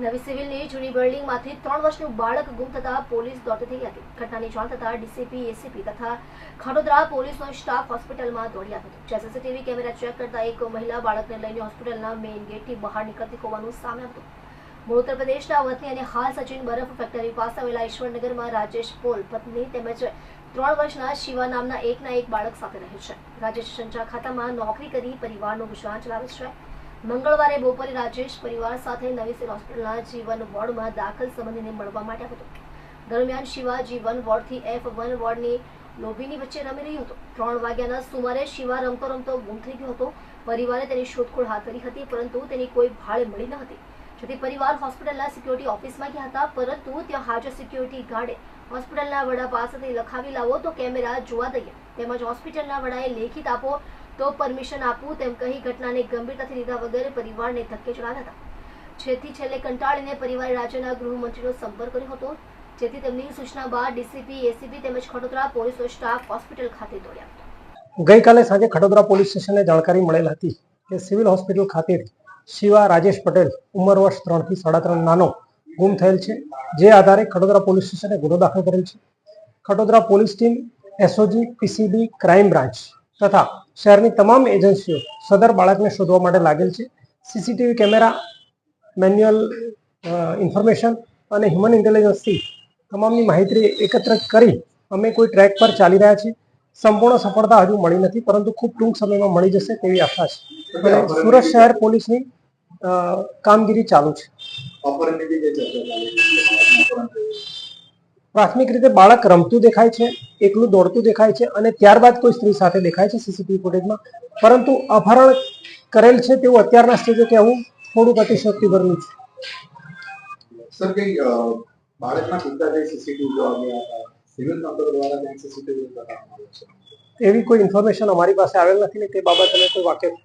નવી સિવિલની જૂની બિલ્ડિંગમાંથી ત્રણ વર્ષનું બાળક ગુમ થતા પોલીસ દોડતી થઈ હતી. ઘટનાની જાણ થતા ડીસીપી, એસીપી તથા ખાડોદરા પોલીસનો સ્ટાફ હોસ્પિટલમાં દોડી આવ્યો હતો. જ્યાં સીસીટીવી કેમેરા ચેક કરતા એક મહિલા બાળકને લઈને હોસ્પિટલના મેઇન ગેટથી બહાર નીકળતી હોવાનું સામે આવ્યું મૂળ ઉત્તર પ્રદેશના વતની અને હાલ સચિન બરફ ફેક્ટરી પાસે આવેલા ઈશ્વરનગરમાં રાજેશ પોલ પત્ની તેમજ ત્રણ વર્ષના શિવા નામના એકના એક બાળક સાથે રહે છે. રાજેશ સંચા ખાતામાં નોકરી કરી પરિવારનું ગુજરાન ચલાવે છે. મંગળવારે બપોરે રાજેશ પરિવાર સાથે નવી હોસ્પિટલના જીવન વોર્ડમાં દાખલ સંબંધીને મળવા માટે હતો. દરમિયાન શિવા જીવન વોર્ડથી એફ વન વોર્ડની લોભીની વચ્ચે રમી રહ્યો હતો. ત્રણ વાગ્યાના સુમારે શિવા રમતો રમતો ગુમ થઈ ગયો હતો. પરિવારે તેની શોધખોળ હાથ ધરી હતી, પરંતુ તેની કોઈ ભાળે મળી ન હતી. જેથી પરિવાર હોસ્પિટલના સિક્યોરિટી ઓફિસમાં ગયા હતા, પરંતુ ત્યાં હાજર સિક્યોરિટી ગાર્ડે હોસ્પિટલના વડા પાસેથી લખાવી લાવો તો કેમેરા જોવા દઈએ. તેમજ હોસ્પિટલના વડાએ લેખિત આપો તો પરમિશન આપવું તેમ કહી ઘટનાને ગંભીરતાથી લીધા વગર પરિવારને ધક્કે ચડાવ્યા હતા. જેથી છેલ્લે કંટાળીને પરિવારે રાજ્યના ગૃહમંત્રીનો સંપર્ક કર્યો હતો. જેથી તેમની સૂચના બાદ ડીસીપી, એસીપી તેમજ ખડોદરા પોલીસનો સ્ટાફ હોસ્પિટલ ખાતે દોડ્યા હતા. ગઈકાલે સાંજે ખડોદરા પોલીસ સ્ટેશને જાણકારી મળેલ હતી કે સિવિલ હોસ્પિટલ ખાતે શિવા રાજેશ પટેલ ઉંમર વર્ષ ત્રણથી સાડા ત્રણ નાનો ગુમ થયેલ છે. જે આધારે ખડોદરા પોલીસ સ્ટેશને ગુનો દાખલ કરેલ છે. Vadodara police team SOG, PCB, crime branch તથા શહેરની તમામ એજન્સીઓ સદર બાળકને શોધવા માટે લાગેલ છે. સીસીટીવી કેમેરા, મેન્યુઅલ ઇન્ફોર્મેશન અને હ્યુમન ઇન્ટેલિજન્સથી તમામની માહિતી એકત્ર કરી અમે કોઈ ટ્રેક પર ચાલી રહ્યા છીએ. સંપૂર્ણ સફળતા હજુ મળી નથી, પરંતુ ખૂબ ટૂંક સમયમાં મળી જશે તેવી આશા છે. અને સુરત શહેર પોલીસની કામગીરી ચાલુ છે ઓફરની બી જે ચર્ચા ચાલી છે પ્રાથમિક રીતે બાળક રમતું દેખાય છે એકલું દોડતું દેખાય છે અને ત્યારબાદ કોઈ સ્ત્રી સાથે દેખાય છે સીસીટીવી ફૂટેજમાં પરંતુ અપહરણ કરેલ છે તેવું અત્યારના સ્ટેજે કહેવું થોડુંક અતિશયોક્તિભર્યું છે. સર કઈ બાળકના પિતા કઈ સીસીટીવી જોવા ગયા હતા સિવિલ તંત્ર દ્વારા સીસીટીવી છે? એવી કોઈ ઇન્ફોર્મેશન અમારી પાસે આવેલ નથી ને તે બાબત કોઈ વાકેફ